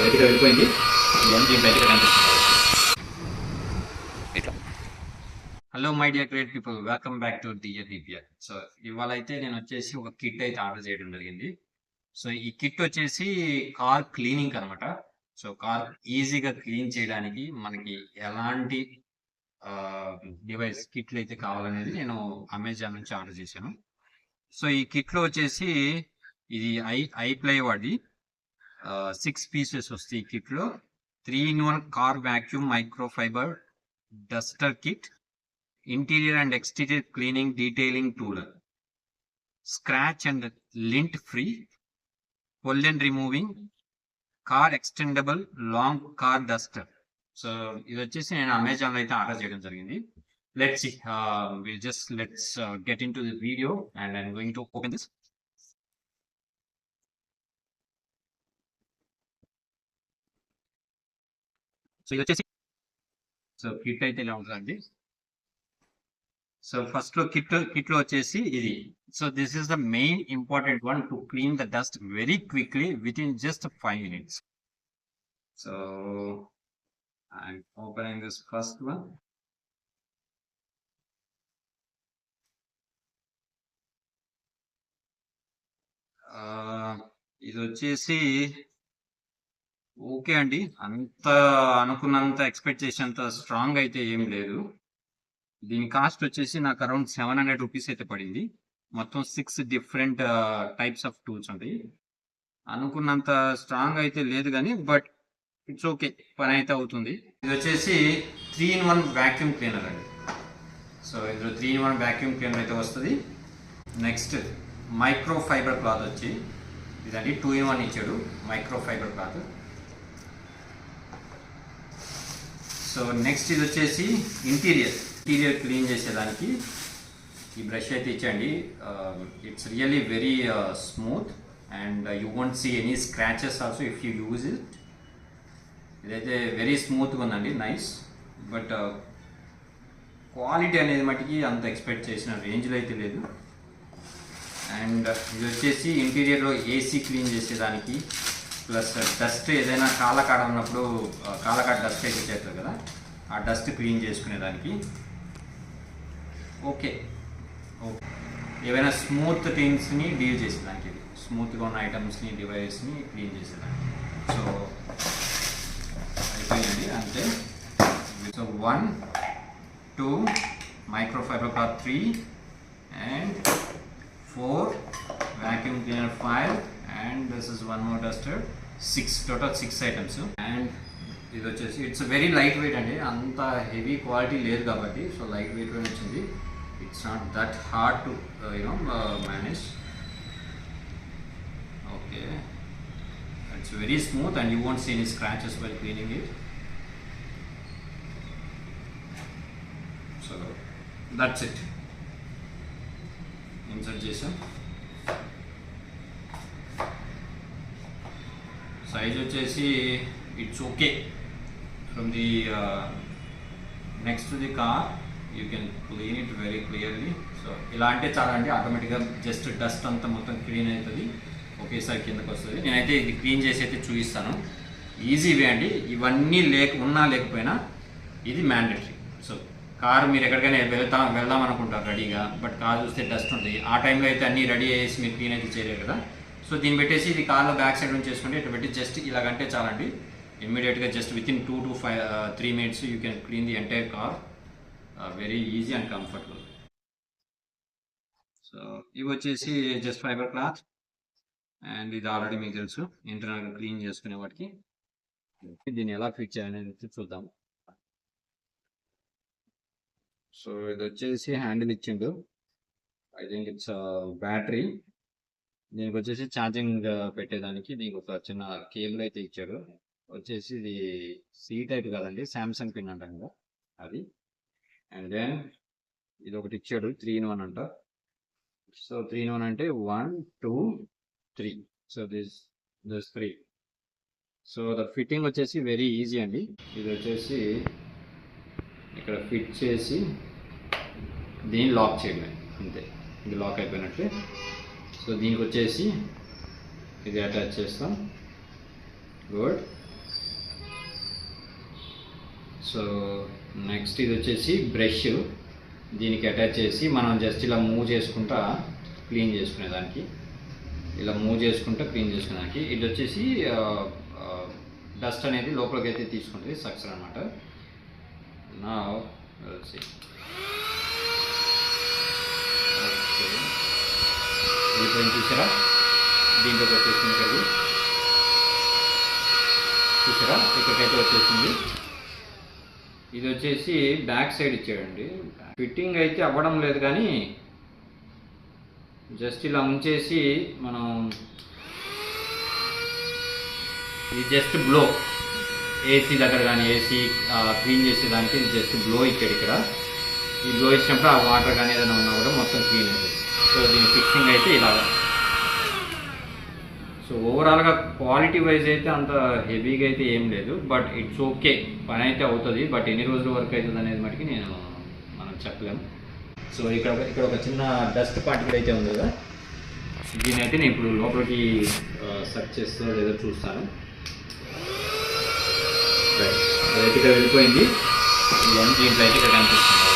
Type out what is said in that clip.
బయటకు వెళ్ళిపోయింది. ఇవన్నీ బయటకు కనిపిస్తుంది hello my dear create people welcome back to dear DPR so ఇవాళ అయితే నేను వచ్చేసి ఒక కిట్ అయితే ఆర్డర్ చేయడం జరిగింది. సో ఈ కిట్ వచ్చేసి కార్ క్లీనింగ్ అనమాట సో కార్ ఈజీగా క్లీన్ చేయడానికి మనకి ఎలాంటి డివైస్ కిట్లు అయితే కావాలనేది నేను అమెజాన్ నుంచి ఆర్డర్ చేశాను. సో ఈ కిట్లో వచ్చేసి ఇది ఐ ఐ ప్లే వాడి సిక్స్ పీసెస్ వస్తాయి ఈ కిట్లో three in one car vacuum micro fiber duster kit interior and exterior cleaning detailing tool scratch and lint free pollen removing car extendable long car duster so ఇది వచ్చేసి నేను అమెజాన్లో అయితే ఆర్డర్ చేయడం జరిగింది. Let's we just let's get into the video and I'm going to open this so ఇది వచ్చేసి so kit అయితే ఇలా ఉంటుందండి సో ఫస్ట్లో కిట్ కిట్లో వచ్చేసి ఇది. So this is the main important one to clean the dust very quickly within just five minutes so I'm opening this first one ఇది వచ్చేసి ఓకే అండి. అంత అనుకున్నంత ఎక్స్పెక్ట్ చేసేంత స్ట్రాంగ్ అయితే ఏం లేదు. దీని కాస్ట్ వచ్చేసి నాకు అరౌండ్ సెవెన్ హండ్రెడ్ రూపీస్ అయితే పడింది. మొత్తం six different types of tools ఉంటాయి అనుకున్నంత స్ట్రాంగ్ అయితే లేదు కానీ బట్ ఇట్స్ ఓకే. పని అయితే అవుతుంది. ఇది వచ్చేసి three in one vacuum cleaner అండి. సో ఇందులో three in one vacuum cleaner అయితే వస్తుంది. నెక్స్ట్ మైక్రో ఫైబర్ క్లాత్ వచ్చి ఇదండి టూ ఇన్ వన్ ఇచ్చాడు micro fiber cloth. So next ఇది వచ్చేసి ఇంటీరియర్ ఇంటీరియర్ క్లీన్ చేసేదానికి ఈ బ్రష్ అయితే ఇచ్చండి it's really very smooth and you won't see any scratches also if you use it ఇదైతే very స్మూత్గా ఉందండి. నైస్ బట్ క్వాలిటీ అనేది మటుకి అంత ఎక్స్పెక్ట్ చేసిన రేంజ్లో అయితే లేదు. అండ్ ఇది వచ్చేసి ఇంటీరియర్లో ఏసీ క్లీన్ చేసేదానికి ప్లస్ డస్ట్ ఏదైనా కాలకాడ ఉన్నప్పుడు కాలకాడ డస్ట్ అయితే చేస్తారు కదా? ఆ డస్ట్ క్లీన్ చేసుకునేదానికి. ఓకే. ఓకే. ఏవైనా స్మూత్ థింగ్స్ని డీల్ చేసేదానికి ఇది. స్మూత్గా ఉన్న ఐటమ్స్ని డివైస్ని క్లీన్ చేసేదానికి. సో అయిపోయింది అంతే. So one two microfiber cloth three and four vacuum cleaner five and this is one more duster six total six items and ఇది వచ్చేసి ఇట్స్ వెరీ లైట్ వెయిట్ అండి. అంత హెవీ క్వాలిటీ లేదు కాబట్టి సో లైట్ వెయిట్ వచ్చింది. It's not that hard to you know manage okay it's very smooth and you won't see any scratches while cleaning it so that's it insert చేసాం size వచ్చేసి it's okay. From the next the car you can clean it very clearly so ఇలా అంటే చాలా అంటే ఆటోమేటిక్గా just dust అంతా మొత్తం clean అవుతుంది. ఒకేసారి కిందకు వస్తుంది. నేనైతే ఇది క్లీన్ చేసి అయితే చూపిస్తాను. ఈజీ వే అండి. ఇవన్నీ లేక ఉన్నా లేకపోయినా ఇది మ్యాండేటరీ సో కారు మీరు ఎక్కడికైనా వెళ్తాం వెళ్దాం అనుకుంటారు రెడీగా బట్ కార్ చూస్తే డస్ట్ ఉంటుంది. ఆ టైంలో అయితే అన్నీ రెడీ చేసి మీరు క్లీన్ అయితే చేయలేరు కదా. సో దీన్ని పెట్టేసి ఇది కార్లో బ్యాక్ సైడ్ నుంచి చేసుకుంటే ఇటు పెట్టి జస్ట్ ఇలాగంటే చాలండి. ఇమ్మీడియట్గా just within two to five three minutes you can clean the entire car very easy and comfortable so ఇవి వచ్చేసి జస్ట్ ఫైబర్ క్లాత్ అండ్ ఇది ఆల్రెడీ మీకు తెలుసు. ఇంటర్నల్గా క్లీన్ చేసుకునే వాటికి. దీన్ని ఎలా ఫిట్ చేయాలనేది చూద్దాము సో ఇది వచ్చేసి హ్యాండిల్ ఇచ్చిండు. ఐ థింక్ ఇట్స్ బ్యాటరీ దీనికి వచ్చేసి ఛార్జింగ్ పెట్టేదానికి దీనికి ఒక చిన్న కేబుల్ అయితే ఇచ్చాడు వచ్చేసి ఇది సి టైప్ కదండి శాంసంగ్ పిన్ అంటాం కదా అది. అండ్ దెన్ ఇది ఒకటి ఇచ్చాడు త్రీ ఇన్ వన్ అంట. సో త్రీ ఇన్ వన్ అంటే one two three. So this this three. So the fitting వచ్చేసి వెరీ ఈజీ అండి. ఇది వచ్చేసి ఇక్కడ ఫిట్ చేసి దీన్ని లాక్ చేయడమే అంతే. ఇది లాక్ అయిపోయినట్లే. సో దీనికి వచ్చేసి ఇది అటాచ్ చేస్తాం. గుడ్ సో నెక్స్ట్ ఇది వచ్చేసి బ్రష్ దీనికి అటాచ్ చేసి మనం జస్ట్ ఇలా మూవ్ చేసుకుంటా క్లీన్ చేసుకునేదానికి ఇలా మూవ్ చేసుకుంటా క్లీన్ చేసుకునేదానికి ఇది వచ్చేసి డస్ట్ అనేది లోపలికి అయితే తీసుకుంటుంది సక్సర్ అనమాట నా సీ వెళ్ళిపోయింది చూసారా? దీంట్లోకి వచ్చేసింది ఇక్కడికి చూసారా? ఇక్కడికైతే వచ్చేసింది. ఇది వచ్చేసి బ్యాక్ సైడ్ ఇచ్చాడండి. ఫిట్టింగ్ అయితే అవ్వడం లేదు కానీ జస్ట్ ఇలా ఉంచేసి మనం ఇది జస్ట్ బ్లో. ఏసీ దగ్గర కానీ ఏసీ క్లీన్ చేసేదానికి ఇది జస్ట్ బ్లో ఇచ్చాడు ఇక్కడ. ఈ బ్లో ఇచ్చినప్పుడు ఆ వాటర్ కానీ ఏదైనా ఉన్నా కూడా మొత్తం క్లీన్ అవుతుంది సో దీని ఫిక్సింగ్ అయితే ఇలాగా. సో ఓవరాల్గా క్వాలిటీ వైజ్ అయితే అంత హెవీగా అయితే ఏం లేదు బట్ ఇట్స్ ఓకే పని అయితే అవుతుంది బట్ ఎన్ని రోజుల వరకు అవుతుంది అనేది మటుకి నేను మనం చెప్పలేము సో ఇక్కడ ఇక్కడ ఒక చిన్న డస్ట్ పార్టికల్ అయితే ఉంది కదా. దీని అయితే నేను ఇప్పుడు లోపలికి సెర్చ్ చేస్తా లేదో చూస్తాను. రైట్ ఇక్కడ వెళ్ళిపోయింది. ఇవన్నీ దీంట్లో అయితే ఇక్కడ కనిపిస్తుంది.